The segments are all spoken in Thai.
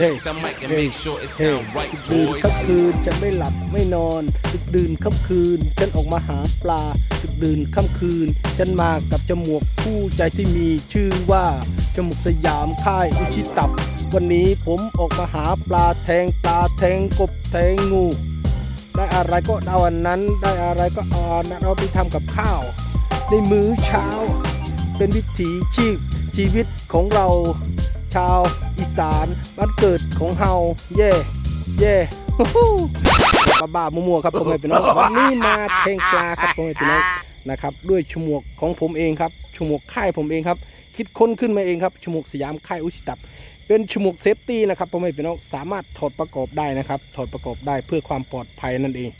Hey, check the mic and hey, make sure it เฮ้ sound right, ดื่น boys. ค่ำคืนจะไม่หลับไม่นอน ดึกดื่นค่ำคืนฉันออกมาหาปลา ดึกดื่นค่ำคืนฉันมากับจมูกคู่ใจที่มีชื่อว่าจมูกสยามค่ายอุชิตับ วันนี้ผมออกมาหาปลาแทงปลาแทงกบแทงงู ได้อะไรก็เอาอันนั้น ได้อะไรก็เอาอันนั้นเอาไปทำกับข้าว ในมื้อเช้า เป็นวิถีชีพชีวิตของเราชาวอี สานบ้านเกิดของเฮาเย่เย่ฮู้ฮู้บ้าบ้ามัวๆครับพ่อแม่พี่น้องวันนี้มาแทงปลาครับพ่อแม่พี่น้องนะครับ ด้วยฉมวกของผมเองครับฉมวกค่ายผมเองครับ คิดค้นขึ้นมาเองครับฉมวกสยามค่ายอุชิตับ เป็นฉมวกเซฟตี้นะครับพ่อแม่พี่น้องสามารถถอดประกอบได้นะครับถอดประกอบได้เพื่อความปลอดภัยนั่นเอง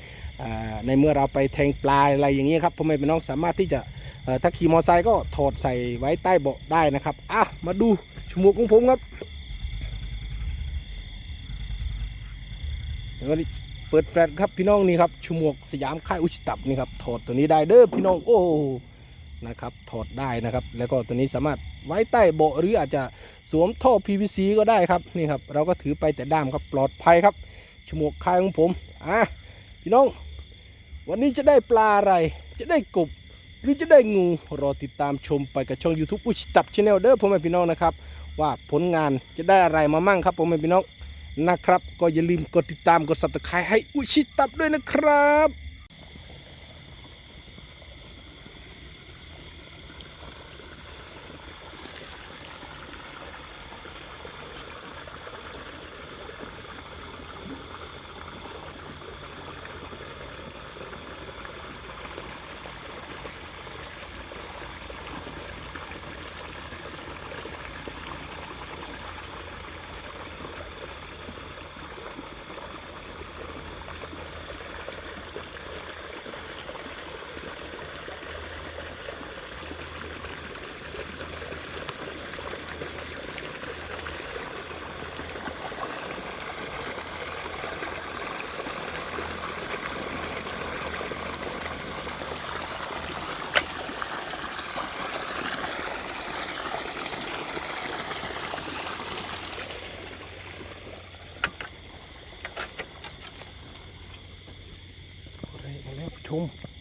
ในเมื่อเราไปแทงปลาอะไรอย่างนี้ยครับพ่อแม่พี่น้องสามารถที่จะถ้าขี่มอเตอร์ไซค์ก็ถอดใส่ไว้ใต้เบาะได้นะครับอะมาดูฉมวกของผมครับ แล้วก็เปิดแฟลชครับพี่น้องนี่ครับฉมวกสยามค่ายอุชิตับนี่ครับถอดตัวนี้ได้เด้อพี่น้องโอ้นะครับถอดได้นะครับ แล้วก็ตัวนี้สามารถไว้ใต้เบาะหรืออาจจะสวมท่อ PVC ก็ได้ครับนี่ครับ เราก็ถือไปแต่ด้ามครับปลอดภัยครับฉมวกค่ายของผมอะพี่น้อง วันนี้จะได้ปลาอะไร จะได้กบหรือจะได้งูรอติดตามชมไปกับช่อง YouTube อุชิตับชาแนลเด้อพ่อแม่พี่น้องนะครับ ว่าผลงานจะได้อะไรมามั่งครับพ่อแม่พี่น้อง นะครับ ก็อย่าลืมกดติดตามกด subscribe ให้อุชิตับด้วยนะครับ ม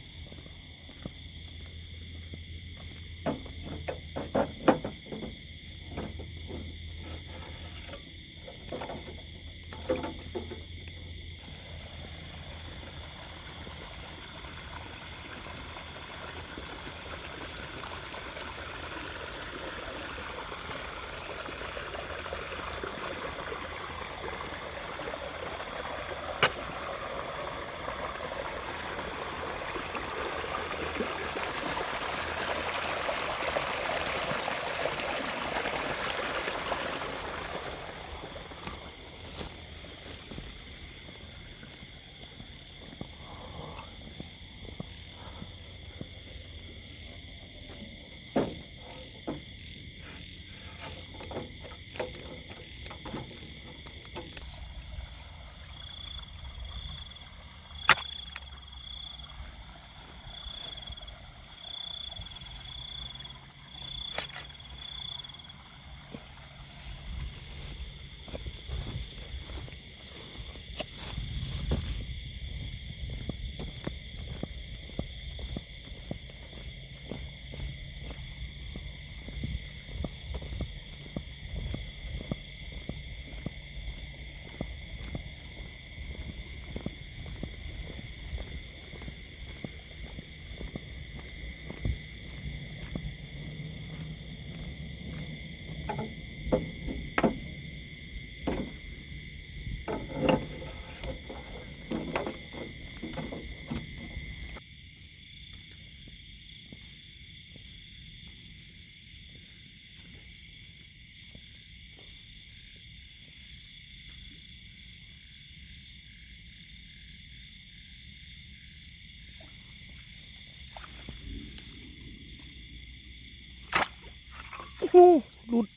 หูหลุด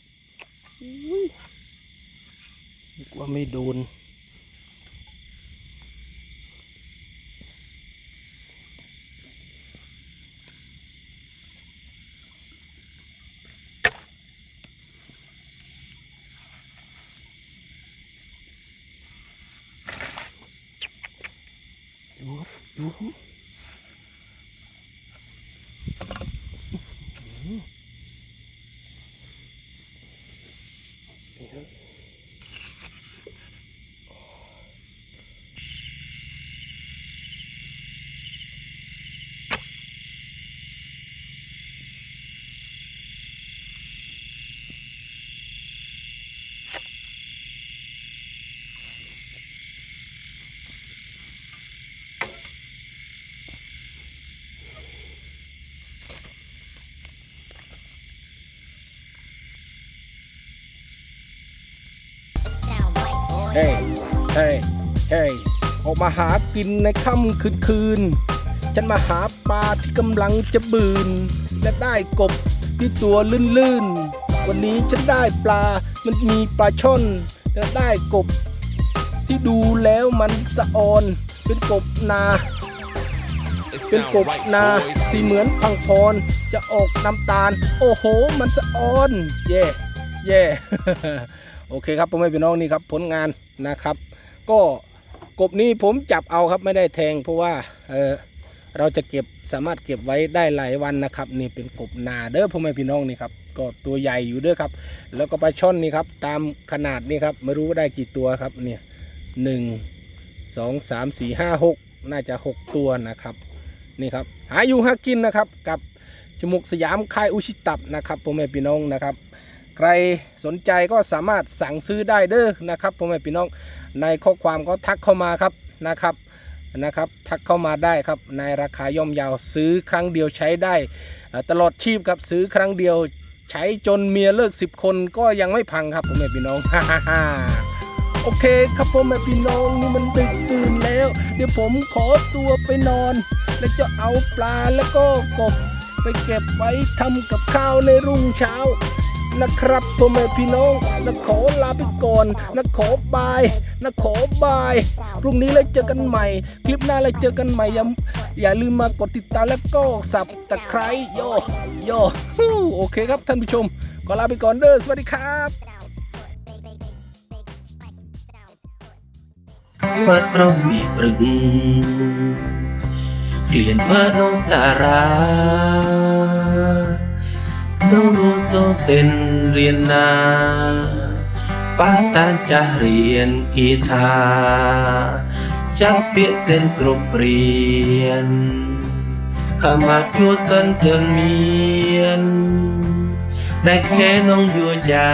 กว่าไม่โดน ดูดู เฮ้ยเฮ้ยเฮ้ยออกมาหากินในค่ำคืนคืน ฉันมาหาปลาที่กำลังจะบืน และได้กบที่ตัวลื่นๆ วันนี้ฉันได้ปลา มันมีปลาช่อนและได้กบ ที่ดูแล้วมันสะออน เป็นกบนาเป็นกบนาสีเหมือนพังพรจะออกน้ำตาล โอ้โห มันสะออน เย่เย่ โอเคครับพ่อแม่พี่น้องนี่ครับผลงานนะครับ ก็กบนี้ผมจับเอาครับไม่ได้แทง เพราะว่าเออเราจะเก็บสามารถเก็บไว้ได้หลายวันนะครับ นี่เป็นกบนาเด้อพ่อแม่พี่น้องนี่ครับก็ตัวใหญ่อยู่เด้อครับ แล้วก็ปลาช่อนนี่ครับตามขนาดนี่ครับไม่รู้ว่าได้กี่ตัวครับเนี่ยหนึ่งสองสามสี่ห้าหกน่าจะหกตัวนะครับนี่ครับหาอยู่หากินนะครับกับจมุกสยามค่ายอุชิตับนะครับพ่อแม่พี่น้องนะครับ ใครสนใจก็สามารถสั่งซื้อได้เด้อนะครับพ่อแม่พี่น้องในข้อความก็ทักเข้ามาครับนะครับนะครับ ทักเข้ามาได้ครับในราคาย่อมเยาวซื้อครั้งเดียวใช้ได้ตลอดชีพครับซื้อครั้งเดียวใช้จนเมียเลิก 10 คนก็ยังไม่พังครับพ่อแม่พี่น้องโอเคครับพ่อแม่พี่น้องนี่มันดึกตื่นแล้ว เดี๋ยวผมขอตัวไปนอน แล้วจะเอาปลาแล้วก็กบไปเก็บไว้ทำกับข้าวในรุ่งเช้า นะครับพ่อแม่พี่น้องนะขอลาไปก่อนนะขอบายนะขอบายพรุ่งนี้เลยเจอกันใหม่ คลิปหน้าเลยเจอกันใหม่อย่าอย่าลืมมากดติดตามแล้วก็สับตะไคร้โยโยฮู้โอเคครับท่านผู้ชมขอลาไปก่อนเด้อสวัสดีครับวัดร่มมีปรึงเกลียนว่าน้องสาราน้องรู้ សូសិនរៀនណាបាតាចាស់រៀនគីថាចាប់ពាក្យសិនគ្រប់រៀនខមាយោសិនទាំងមានដែលខែនងយោយ៉ា